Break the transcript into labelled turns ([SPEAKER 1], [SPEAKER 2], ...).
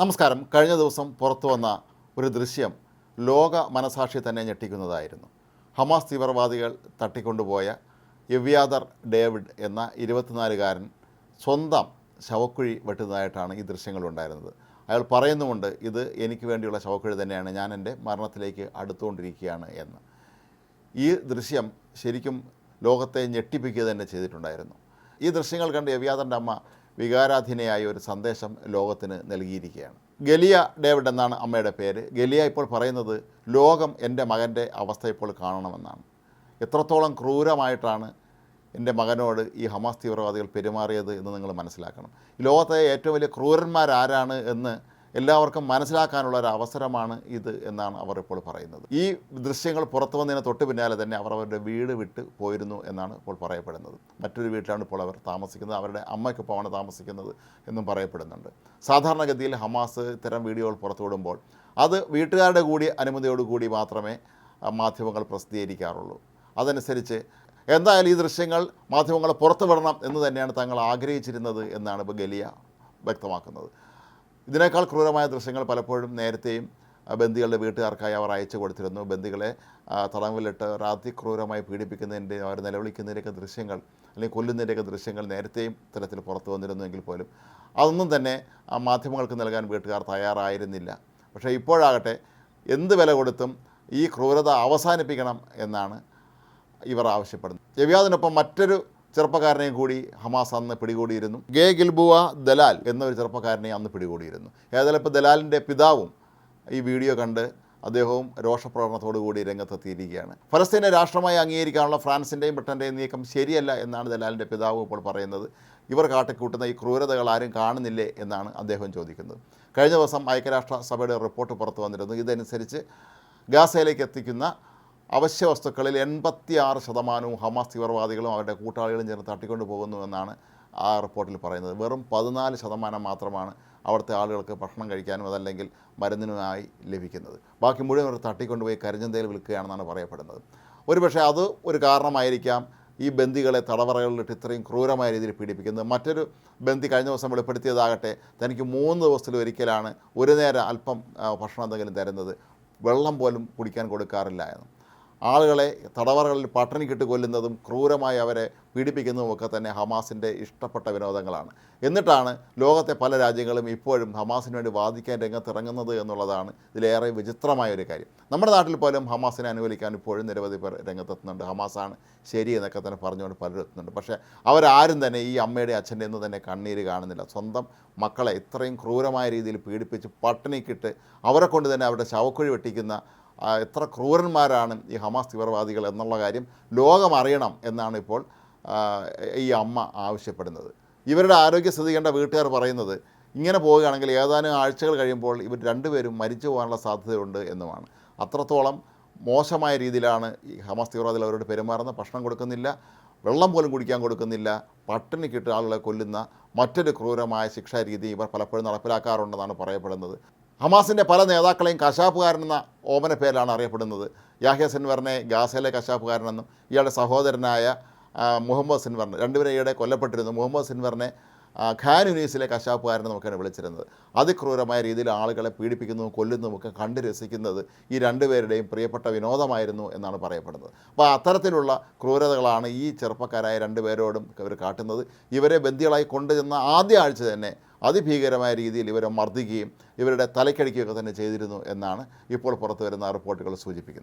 [SPEAKER 1] നമസ്കാരം. കഴിഞ്ഞ ദിവസം പുറത്തു വന്ന ഒരു ദൃശ്യം ലോക മനസാക്ഷി തന്നെ ഞെട്ടിക്കുന്നതായിരുന്നു. ഹമാസ് തീവ്രവാദികൾ തട്ടിക്കൊണ്ടുപോയ എവ്യാദർ ഡേവിഡ് എന്ന ഇരുപത്തിനാലുകാരൻ സ്വന്തം ശവക്കുഴി വെട്ടുന്നതായിട്ടാണ് ഈ ദൃശ്യങ്ങളുണ്ടായിരുന്നത് അയാൾ പറയുന്നുമുണ്ട് ഇത് എനിക്ക് വേണ്ടിയുള്ള ശവക്കുഴി തന്നെയാണ്. ഞാൻ എന്റെ മരണത്തിലേക്ക് അടുത്തുകൊണ്ടിരിക്കുകയാണ് എന്ന്. ഈ ദൃശ്യം ശരിക്കും ലോകത്തെ ഞെട്ടിപ്പിക്കുക തന്നെ ചെയ്തിട്ടുണ്ടായിരുന്നു. ഈ ദൃശ്യങ്ങൾ കണ്ട് യവ്യാദന്റെ അമ്മ വികാരാധീനയായ ഒരു സന്ദേശം ലോകത്തിന് നൽകിയിരിക്കുകയാണ്. ഗലിയ ഡേവിഡ് എന്നാണ് അമ്മയുടെ പേര്. ഗലിയ ഇപ്പോൾ പറയുന്നത് ലോകം എന്റെ മകന്റെ അവസ്ഥ ഇപ്പോൾ കാണണമെന്നാണ്. എത്രത്തോളം ക്രൂരമായിട്ടാണ് എന്റെ മകനോട് ഈ ഹമാസ് തീവ്രവാദികൾ പെരുമാറിയത് എന്ന് നിങ്ങൾ മനസ്സിലാക്കണം. ലോകത്തെ ഏറ്റവും വലിയ ക്രൂരന്മാരാരാണ് എന്ന് എല്ലാവർക്കും മനസ്സിലാക്കാനുള്ള ഒരു അവസരമാണ് ഇത് എന്നാണ് അവർ ഇപ്പോൾ പറയുന്നത്. ഈ ദൃശ്യങ്ങൾ പുറത്തു വന്നതിന് തൊട്ട് പിന്നാലെ തന്നെ അവർ അവരുടെ വീട് വിട്ട് പോയിരുന്നു എന്നാണ് ഇപ്പോൾ പറയപ്പെടുന്നത്. മറ്റൊരു വീട്ടിലാണ് ഇപ്പോൾ അവർ താമസിക്കുന്നത്. അവരുടെ അമ്മയ്ക്കൊപ്പമാണ് താമസിക്കുന്നത് എന്നും പറയപ്പെടുന്നുണ്ട്. സാധാരണഗതിയിൽ ഹമാസ് ഇത്തരം വീഡിയോകൾ പുറത്തുവിടുമ്പോൾ അത് വീട്ടുകാരുടെ കൂടി അനുമതിയോടുകൂടി മാത്രമേ മാധ്യമങ്ങൾ പ്രസിദ്ധീകരിക്കാറുള്ളൂ. അതനുസരിച്ച് എന്തായാലും ഈ ദൃശ്യങ്ങൾ മാധ്യമങ്ങൾ പുറത്തുവിടണം എന്ന് തന്നെയാണ് തങ്ങൾ ആഗ്രഹിച്ചിരുന്നത് എന്നാണ് ഇപ്പോൾ ഗലിയ വ്യക്തമാക്കുന്നത്. ഇതിനേക്കാൾ ക്രൂരമായ ദൃശ്യങ്ങൾ പലപ്പോഴും നേരത്തെയും ബന്ദികളുടെ വീട്ടുകാർക്കായി അവർ അയച്ചു കൊടുത്തിരുന്നു. ബന്ദികളെ തടവിലിട്ട് രാത്രി ക്രൂരമായി പീഡിപ്പിക്കുന്നതിന്റെ അവർ നിലവിളിക്കുന്നതിന്റെയൊക്കെ ദൃശ്യങ്ങൾ അല്ലെങ്കിൽ കൊല്ലുന്നതിന്റെയൊക്കെ ദൃശ്യങ്ങൾ നേരത്തെയും ഇത്തരത്തിൽ പുറത്തു വന്നിരുന്നുവെങ്കിൽ പോലും അതൊന്നും തന്നെ ആ മാധ്യമങ്ങൾക്ക് നൽകാൻ വീട്ടുകാർ തയ്യാറായിരുന്നില്ല. പക്ഷേ ഇപ്പോഴാകട്ടെ എന്ത് വില കൊടുത്തും ഈ ക്രൂരത അവസാനിപ്പിക്കണം എന്നാണ് ഇവർ ആവശ്യപ്പെടുന്നത്. രവ്യാദിനൊപ്പം മറ്റൊരു ചെറുപ്പക്കാരനെയും കൂടി ഹമാസ് അന്ന് പിടികൂടിയിരുന്നു. ഗേ ഗിൽബുവ ദലാൽ എന്നൊരു ചെറുപ്പക്കാരനെ അന്ന് പിടികൂടിയിരുന്നു. ഏതായാലും ഇപ്പോൾ ദലാലിന്റെ പിതാവും ഈ വീഡിയോ കണ്ട് അദ്ദേഹവും രോഷപ്രകടനത്തോടു കൂടി രംഗത്തെത്തിയിരിക്കുകയാണ്. ഫലസ്തീനെ രാഷ്ട്രമായി അംഗീകരിക്കാനുള്ള ഫ്രാൻസിന്റെയും ബ്രിട്ടന്റെയും നീക്കം ശരിയല്ല എന്നാണ് ദലാലിന്റെ പിതാവ് ഇപ്പോൾ പറയുന്നത്. ഇവർ കാട്ടിക്കൂട്ടുന്ന ഈ ക്രൂരതകൾ ആരും കാണുന്നില്ലേ എന്നാണ് അദ്ദേഹം ചോദിക്കുന്നത്. കഴിഞ്ഞ ദിവസം ഐക്യരാഷ്ട്ര സഭയുടെ റിപ്പോർട്ട് പുറത്തു വന്നിരുന്നു. ഇതനുസരിച്ച് ഗാസയിലേക്ക് എത്തിക്കുന്ന അവശ്യ വസ്തുക്കളിൽ എൺപത്തി ആറ് ശതമാനവും ഹമാസ് തീവ്രവാദികളും അവരുടെ കൂട്ടാളികളും ചേർന്ന് തട്ടിക്കൊണ്ടു പോകുന്നു എന്നാണ് ആ റിപ്പോർട്ടിൽ പറയുന്നത്. വെറും പതിനാല് ശതമാനം മാത്രമാണ് അവിടുത്തെ ആളുകൾക്ക് ഭക്ഷണം കഴിക്കാനും അതല്ലെങ്കിൽ മരുന്നിനുമായി ലഭിക്കുന്നത്. ബാക്കി മുഴുവൻ അവർ തട്ടിക്കൊണ്ടുപോയി കരിഞ്ചന്തയിൽ വിൽക്കുകയാണെന്നാണ് പറയപ്പെടുന്നത്. ഒരുപക്ഷെ അത് ഒരു കാരണമായിരിക്കാം ഈ ബന്ദികളെ തടവറകളിലിട്ട് ഇത്രയും ക്രൂരമായ രീതിയിൽ പീഡിപ്പിക്കുന്നത്. മറ്റൊരു ബന്ദി കഴിഞ്ഞ ദിവസം വെളിപ്പെടുത്തിയതാകട്ടെ തനിക്ക് മൂന്ന് ദിവസത്തിൽ ഒരിക്കലാണ് ഒരു നേരം അല്പം ഭക്ഷണം എന്തെങ്കിലും തരുന്നത്. വെള്ളം പോലും കുടിക്കാൻ കൊടുക്കാറില്ല എന്ന്. ആളുകളെ തടവറകളിൽ പട്ടിണിക്കിട്ട് കൊല്ലുന്നതും ക്രൂരമായി അവരെ പീഡിപ്പിക്കുന്നതും ഒക്കെ തന്നെ ഹമാസിന്റെ ഇഷ്ടപ്പെട്ട വിനോദങ്ങളാണ്. എന്നിട്ടാണ് ലോകത്തെ പല രാജ്യങ്ങളും ഇപ്പോഴും ഹമാസിന് വേണ്ടി വാദിക്കാൻ രംഗത്തിറങ്ങുന്നത് എന്നുള്ളതാണ് ഇതിലേറെ വിചിത്രമായ ഒരു കാര്യം. നമ്മുടെ നാട്ടിൽ പോലും ഹമാസിനെ അനുകൂലിക്കാൻ ഇപ്പോഴും നിരവധി പേർ രംഗത്തെത്തുന്നുണ്ട്. ഹമാസാണ് ശരി എന്നൊക്കെ തന്നെ പറഞ്ഞുകൊണ്ട് പലരും എത്തുന്നുണ്ട്. പക്ഷേ അവരാരും തന്നെ ഈ അമ്മയുടെ അച്ഛന്റെ ഒന്നും തന്നെ കണ്ണീര് കാണുന്നില്ല. സ്വന്തം മക്കളെ ഇത്രയും ക്രൂരമായ രീതിയിൽ പീഡിപ്പിച്ച് പട്ടിണിക്കിട്ട് അവരെ കൊണ്ട് തന്നെ അവരുടെ ശവക്കുഴി വെട്ടിക്കുന്ന എത്ര ക്രൂരന്മാരാണ് ഈ ഹമാസ് തീവ്രവാദികൾ എന്നുള്ള കാര്യം ലോകം അറിയണം എന്നാണ് ഇപ്പോൾ ഈ അമ്മ ആവശ്യപ്പെടുന്നത്. ഇവരുടെ ആരോഗ്യസ്ഥിതി കണ്ട വീട്ടുകാർ പറയുന്നത് ഇങ്ങനെ പോവുകയാണെങ്കിൽ ഏതാനും ആഴ്ചകൾ കഴിയുമ്പോൾ ഇവർ രണ്ടുപേരും മരിച്ചു പോകാനുള്ള സാധ്യതയുണ്ട് എന്നുമാണ്. അത്രത്തോളം മോശമായ രീതിയിലാണ് ഈ ഹമാസ് തീവ്രവാദികൾ അവരോട് പെരുമാറുന്നത്. ഭക്ഷണം കൊടുക്കുന്നില്ല വെള്ളം പോലും കുടിക്കാൻ കൊടുക്കുന്നില്ല പട്ടിണി കിട്ടുന്ന ആളുകളെ കൊല്ലുന്ന മറ്റൊരു ക്രൂരമായ ശിക്ഷാരീതി ഇവർ പലപ്പോഴും നടപ്പിലാക്കാറുണ്ടെന്നാണ് പറയപ്പെടുന്നത്. ഹമാസിന്റെ പല നേതാക്കളെയും കശാപ്പുകാരനെന്ന ഓമന പേരിലാണ് അറിയപ്പെടുന്നത്. യാഹ്യ സിൻവറിനെ ഗാസയിലെ കശാപ്പുകാരനെന്നും ഇയാളുടെ സഹോദരനായ മുഹമ്മദ് സിൻവറിന് രണ്ടുപേരും ഈയിടെ കൊല്ലപ്പെട്ടിരുന്നു. മുഹമ്മദ് സിൻവറിനെ ഖാൻ യുനീസിലെ കശാപ്പുകാരനെ നമുക്കാണ് വിളിച്ചിരുന്നത്. അതിക്രൂരമായ രീതിയിൽ ആളുകളെ പീഡിപ്പിക്കുന്നതും കൊല്ലുന്നതും ഒക്കെ കണ്ട് രസിക്കുന്നത് ഈ രണ്ടുപേരുടെയും പ്രിയപ്പെട്ട വിനോദമായിരുന്നു എന്നാണ് പറയപ്പെടുന്നത്. അപ്പോൾ അത്തരത്തിലുള്ള ക്രൂരതകളാണ് ഈ ചെറുപ്പക്കാരായ രണ്ടുപേരോടും ഇവർ കാട്ടുന്നത്. ഇവരെ ബന്ദികളായി കൊണ്ടുചെന്ന ആദ്യ ആഴ്ച തന്നെ അതിഭീകരമായ രീതിയിൽ ഇവരെ മർദ്ദിക്കുകയും ഇവരുടെ തലക്കടിക്കുകയൊക്കെ തന്നെ ചെയ്തിരുന്നു എന്നാണ് ഇപ്പോൾ പുറത്തു വരുന്ന റിപ്പോർട്ടുകൾ സൂചിപ്പിക്കുന്നത്.